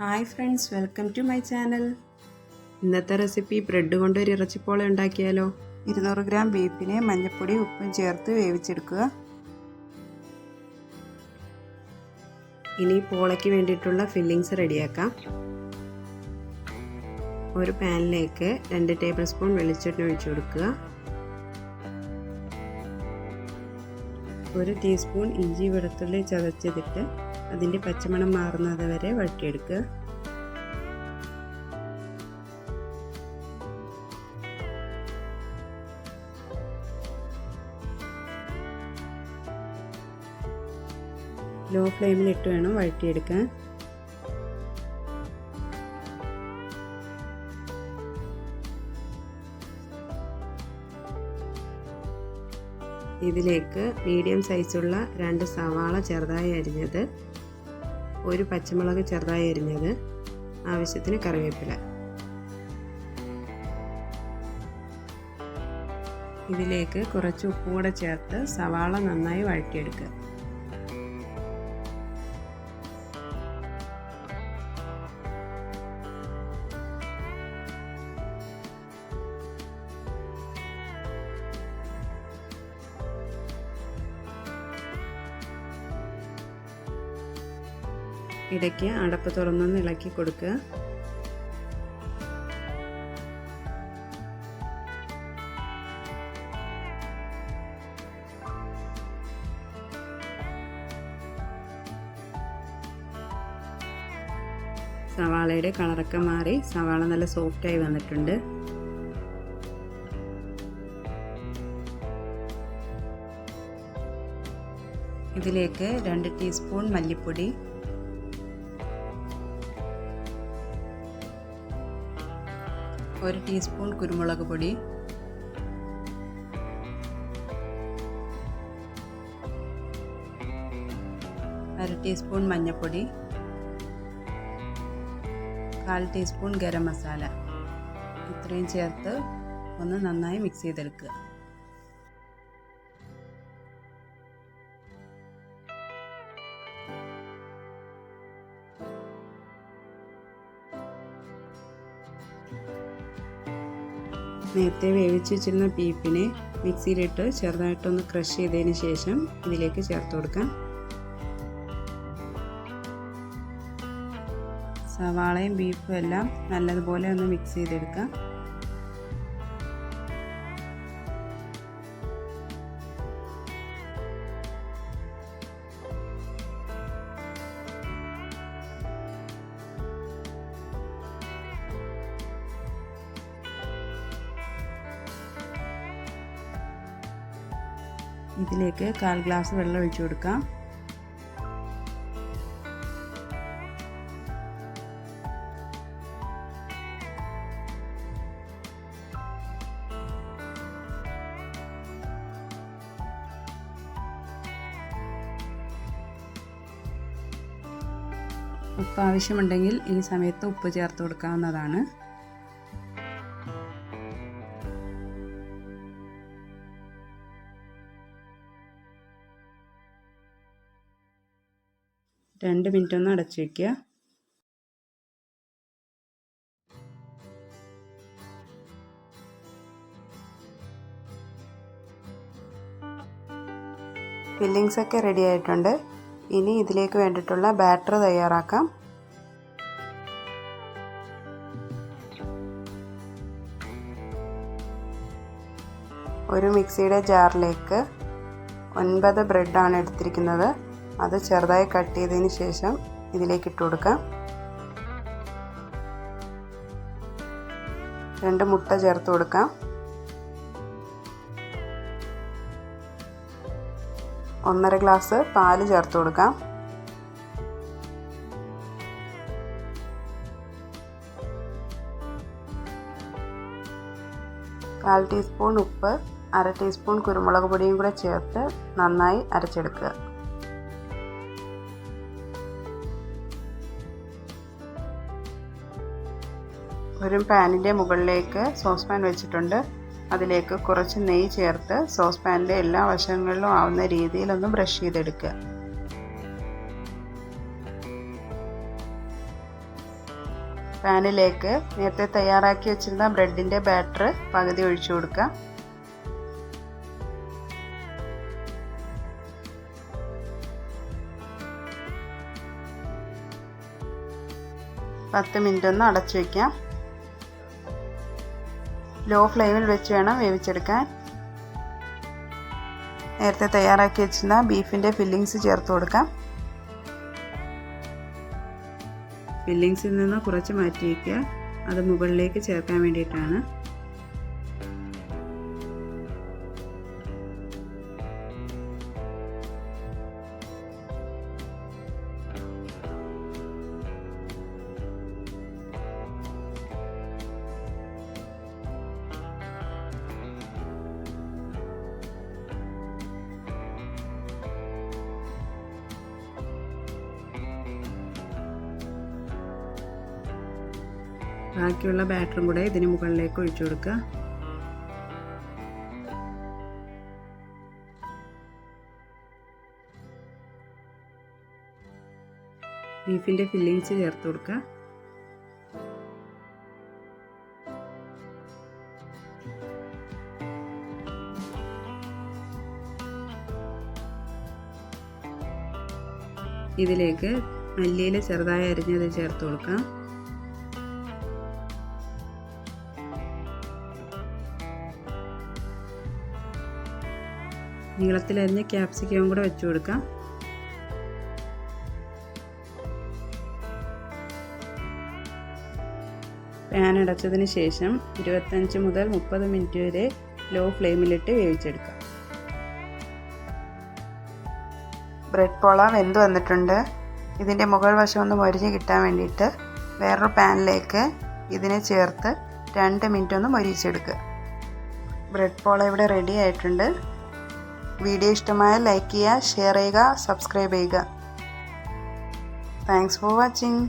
Hi friends welcome to my channel. ഇന്നത്തെ recipe bread കൊണ്ട് ഒരു ഇറച്ചിപ്പോള ഉണ്ടാക്കിയാലോ? ഇരുന്നൂറ് ഗ്രാം ബീഫിനെ മഞ്ഞൾപ്പൊടി ഉപ്പും ചേർത്ത് വേവിച്ചെടുക്കുക. ഇനി പോളയ്ക്ക് വേണ്ടിയിട്ടുള്ള ഫില്ലിങ്സ് റെഡിയാക്കാം. ഒരു പാനിലേക്ക് രണ്ട് ടേബിൾ സ്പൂൺ വെളിച്ചെണ്ണ ഒഴിച്ചു കൊടുക്കുക. ഒരു ടീസ്പൂൺ ഇഞ്ചി വെളുത്തുള്ളി ചതച്ചതിട്ട് അതിന്റെ പച്ചമണം മാറുന്നത് വരെ വഴറ്റിയെടുക്കുക. ലോ ഫ്ലെയിമിലിട്ട് വേണം വഴറ്റിയെടുക്കാൻ. ഇതിലേക്ക് മീഡിയം സൈസുള്ള രണ്ട് സവാള ചെറുതായി അരിഞ്ഞത് ഒരു പച്ചമുളക് ചെറുതായി അരിഞ്ഞത് ആവശ്യത്തിന് കറിവേപ്പില. ഇതിലേക്ക് കുറച്ച് ഉപ്പ് കൂടെ ചേർത്ത് സവാള നന്നായി വഴറ്റിയെടുക്കുക. ഇടയ്ക്ക് അടപ്പ് തുറന്നൊന്ന് ഇളക്കി കൊടുക്കുക. സവാളയുടെ കളറൊക്കെ മാറി സവാള നല്ല സോഫ്റ്റായി വന്നിട്ടുണ്ട്. ഇതിലേക്ക് രണ്ട് ടീസ്പൂൺ മല്ലിപ്പൊടി ഒരു ടീസ്പൂൺ കുരുമുളക് പൊടി. അര ടീസ്പൂൺ മഞ്ഞൾപ്പൊടി കാൽ ടീസ്പൂൺ ഗരം മസാല. ഇത്രയും ചേർത്ത് ഒന്ന് നന്നായി മിക്സ് ചെയ്തെടുക്കുക. നേരത്തെ വേവിച്ച് വെച്ചിരുന്ന ബീഫിനെ മിക്സിയിലിട്ട് ചെറുതായിട്ടൊന്ന് ക്രഷ് ചെയ്തതിന് ശേഷം ഇതിലേക്ക് ചേർത്ത് കൊടുക്കാം. സവാളയും ബീഫും എല്ലാം നല്ലതുപോലെ ഒന്ന് മിക്സ് ചെയ്തെടുക്കാം. ഇതിലേക്ക് കാൽ ഗ്ലാസ് വെള്ളം ഒഴിച്ചു കൊടുക്കാം. ഉപ്പ് ആവശ്യമുണ്ടെങ്കിൽ ഈ സമയത്ത് ഉപ്പ് ചേർത്ത് കൊടുക്കാവുന്നതാണ്. രണ്ട് മിനിറ്റ് ഒന്ന് അടച്ചു വയ്ക്കുക ഫില്ലിങ്സ് ഒക്കെ റെഡി ആയിട്ടുണ്ട്. ഇനി ഇതിലേക്ക് വേണ്ടിയിട്ടുള്ള ബാറ്റർ തയ്യാറാക്കാം. ഒരു മിക്സിയുടെ ജാറിലേക്ക് ഒൻപത് ബ്രെഡാണ് എടുത്തിരിക്കുന്നത്. അത് ചെറുതായി കട്ട് ചെയ്തതിന് ശേഷം ഇതിലേക്ക് ഇട്ട് കൊടുക്കാം. രണ്ട് മുട്ട ചേർത്ത് കൊടുക്കാം. ഒന്നര ഗ്ലാസ് പാൽ ചേർത്ത് കൊടുക്കാം. കാൽ ടീസ്പൂൺ ഉപ്പ് അര ടീസ്പൂൺ കുരുമുളക് പൊടിയും കൂടെ ചേർത്ത് നന്നായി അരച്ചെടുക്കുക. ഒരു പാനിന്റെ മുകളിലേക്ക് സോസ് പാൻ വെച്ചിട്ടുണ്ട്. അതിലേക്ക് കുറച്ച് നെയ്യ് ചേർത്ത് സോസ് പാനിന്റെ എല്ലാ വശങ്ങളിലും ആവുന്ന രീതിയിലൊന്ന് ബ്രഷ് ചെയ്തെടുക്കുക. പാനിലേക്ക് നേരത്തെ തയ്യാറാക്കി വെച്ചിരുന്ന ബ്രെഡിന്റെ ബാറ്റർ പകുതി ഒഴിച്ചു കൊടുക്കുക. പത്ത് മിനിറ്റ് ഒന്ന് അടച്ചു വയ്ക്കാം ലോ ഫ്ലെയിമിൽ വെച്ച് വേണം വേവിച്ചെടുക്കാൻ. നേരത്തെ തയ്യാറാക്കി വെച്ചിരുന്ന ബീഫിന്റെ ഫില്ലിങ്സ് ചേർത്ത് കൊടുക്കാം. ഫില്ലിങ്സിൽ നിന്ന് കുറച്ച് മാറ്റി വയ്ക്കുക അത് മുകളിലേക്ക് ചേർക്കാൻ വേണ്ടിയിട്ടാണ്. ബാക്കിയുള്ള ബാറ്ററും കൂടെ ഇതിന് മുകളിലേക്ക് ഒഴിച്ചു കൊടുക്കുക. ബീഫിന്റെ ഫില്ലിങ്സ് ചേർത്ത് കൊടുക്കുക. ഇതിലേക്ക് മല്ലിയില ചെറുതായി അരിഞ്ഞത് ചേർത്ത് കൊടുക്കാം നീളത്തിലരിഞ്ഞ ക്യാപ്സിക്കവും കൂടെ വെച്ചു കൊടുക്കാം പാൻ അടച്ചതിന് ശേഷം ഇരുപത്തഞ്ച് മുതൽ മുപ്പത് മിനിറ്റ് വരെ ലോ ഫ്ലെയിമിലിട്ട് വേവിച്ചെടുക്കാം ബ്രെഡ് പോള വെന്ത് വന്നിട്ടുണ്ട്. ഇതിന്റെ മുകൾ വശം ഒന്ന് മൊരിഞ്ഞ് കിട്ടാൻ വേണ്ടിയിട്ട് വേറൊരു പാനിലേക്ക് ഇതിനെ ചേർത്ത് രണ്ട് മിനിറ്റ് ഒന്ന് മൊരിച്ചെടുക്കുക ബ്രെഡ് പോള ഇവിടെ റെഡി ആയിട്ടുണ്ട്. വീഡിയോ ഇഷ്ടമായാൽ ലൈക്ക് ചെയ്യുക ഷെയർ ചെയ്യുക സബ്സ്ക്രൈബ് ചെയ്യുക. Thanks for watching